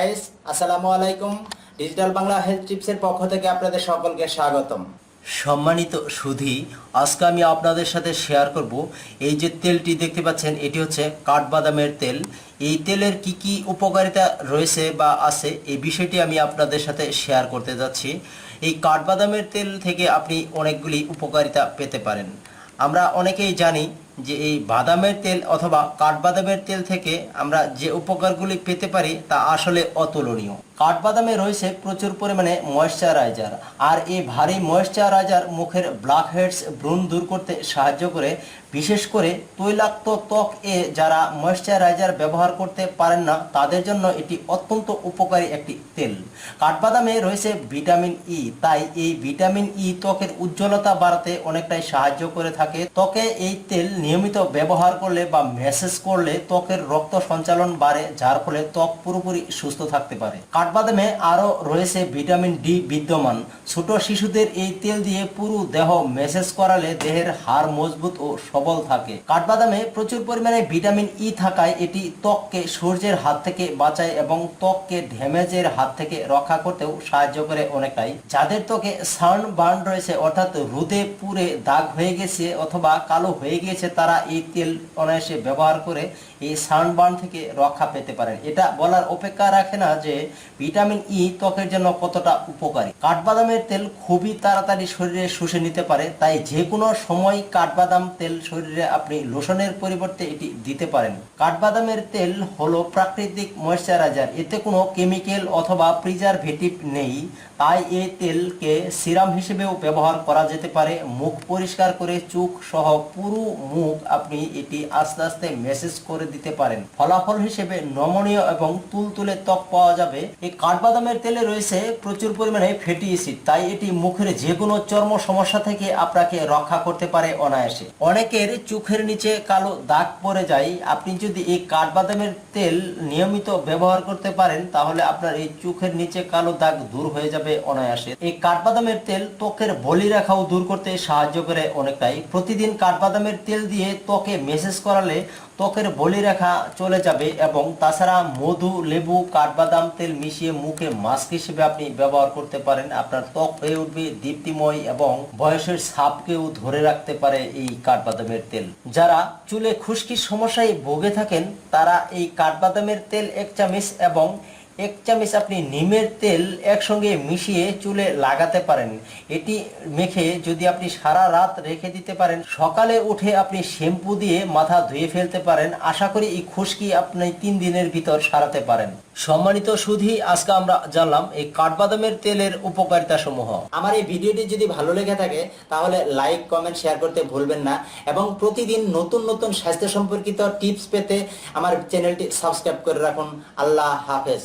Guys আসসালামু আলাইকুম। Digital Bangla health টিপসের পক্ষ থেকে আপনাদের সকলকে স্বাগতম। সম্মানিত সুধী, আজকে আমি আপনাদের সাথে শেয়ার করব। এই যে তেলটি দেখতে পাচ্ছেন, এটি হচ্ছে কাঠবাদামের তেল। এই তেলের কি কি উপকারিতা রয়েছে বা আছে, এই বিষয়টি আমি আপনাদের সাথে শেয়ার করতে যাচ্ছি। এই কাঠবাদামের তেল থেকে আপনি অনেকগুলি উপকারিতা পেতে পারেন। আমরা অনেকেই জানি যে এই বাদামের তেল অথবা কাঠবাদামের তেল থেকে আমরা যে উপকারগুলি পেতে পারি তা আসলে অতুলনীয়। কাঠবাদামে রয়েছে প্রচুর পরিমাণে ময়শ্চারাইজার আর এই ভারী ময়শ্চারাইজার মুখের ব্ল্যাক হেডস ব্রণ দূর করতে সাহায্য করে বিশেষ করে তৈলাক্ত ত্বক এ যারা ময়েশ্চারাইজার ব্যবহার করতে পারেন না, তাদের জন্য এটি অত্যন্ত উপকারী একটি তেল। কাঠবাদামে রয়েছে ভিটামিন ই তাই এই ভিটামিন ই ত্বকের উজ্জ্বলতা বাড়াতে অনেকটাই সাহায্য করে থাকে। ত্বকে এই তেল নিয়মিত ব্যবহার করলে বা মেসেজ করলে ত্বকের রক্ত সঞ্চালন বাড়ে, যার ফলে ত্বক পুরোপুরি সুস্থ থাকতে পারে। কাঠবাদামে আরও রয়েছে ভিটামিন ডি বিদ্যমান। ছোট শিশুদের এই তেল দিয়ে পুরো দেহ মেসেজ করালে দেহের হাড় মজবুত ও সবল থাকে। কাঠবাদামে প্রচুর পরিমাণে ভিটামিন ই থাকায় এটি ত্বককে সূর্যের হাত থেকে বাঁচায় এবং ত্বককে ড্যামেজের হাত থেকে রক্ষা করতেও সাহায্য করে অনেকটাই। যাদের ত্বকে সান বার্ন রয়েছে, অর্থাৎ রোদে পুড়ে দাগ হয়ে গেছে অথবা কালো হয়ে গিয়েছে, তারা এই তেল অনায়াসে ব্যবহার করে এই সানবার্ন থেকে রক্ষা পেতে পারেন। এটা বলার অপেক্ষা রাখে না যে ভিটামিন ই ত্বকের জন্য কতটা উপকারী। কাঠবাদামের তেল খুবই তাড়াতাড়ি শরীরে শুষে নিতে পারে, তাই যে কোনো সময় কাঠবাদাম তেল শরীরে আপনি লোশনের পরিবর্তে এটি দিতে পারেন। কাঠবাদামের তেল হলো প্রাকৃতিক ময়শ্চারাইজার এতে কোনো কেমিক্যাল অথবা প্রিজারভেটিভ নেই। তাই এই তেলকে সিরাম হিসেবেও ব্যবহার করা যেতে পারে। মুখ পরিষ্কার করে চোখ সহ পুরো মুখ আপনি এটি আস্তে আস্তে মেসেজ করে দিতে পারেন। ফলাফল হিসেবে নমনীয় এবং তুলতুলে ত্বক পাওয়া যাবে। এই কাঠবাদামের তেলে রয়েছে প্রচুর পরিমাণে ফ্যাটি অ্যাসিড, তাই এটি মুখের যে কোনো চর্ম সমস্যা থেকে আপনাকে রক্ষা করতে পারে অনায়াসে। অনেকের চোখের নিচে কালো দাগ পড়ে যায়। আপনি যদি এই কাঠবাদামের তেল নিয়মিত ব্যবহার করতে পারেন, তাহলে আপনার এই চোখের নিচে কালো দাগ দূর হয়ে যাবে। অনায়াসে। এই কাঠবাদামের তেল ত্বকের বলি রেখাও দূর করতে সাহায্য করে অনেকটাই। প্রতিদিন কাঠবাদামের তেল দিয়ে ত্বকে মেসেজ করালে ত্বকের বলি রেখা চলে যাবে এবং তাছাড়া মধু, লেবু, কাঠবাদাম তেল মিশিয়ে মুখে মাস্ক হিসেবে আপনি ব্যবহার করতে পারেন। আপনার ত্বক হয়ে উঠবে দীপ্তিময় এবং বয়সের ছাপকেও ধরে রাখতে পারে এই কাঠবাদামের তেল। যারা চুলে খুশকির সমস্যায় ভোগে থাকেন, তারা এই কাঠবাদামের তেল এক চামচ এবং এক চামচ আপনি নিমের তেল একসঙ্গে মিশিয়ে চুলে লাগাতে পারেন। এটি মেখে যদি আপনি সারা রাত রেখে দিতে পারেন, সকালে উঠে আপনি শ্যাম্পু দিয়ে মাথা ধুয়ে ফেলতে পারেন। আশা করি এই খুশকি আপনি তিন দিনের ভিতর সারাতে পারেন। সম্মানিত সুধী, আজকে আমরা জানলাম এই কাঠবাদামের তেলের উপকারিতা সমূহ আমার এই ভিডিওটি যদি ভালো লেগে থাকে, তাহলে লাইক, কমেন্ট, শেয়ার করতে ভুলবেন না। এবং প্রতিদিন নতুন নতুন স্বাস্থ্য সম্পর্কিত টিপস পেতে আমার চ্যানেলটি সাবস্ক্রাইব করে রাখুন। আল্লাহ হাফেজ।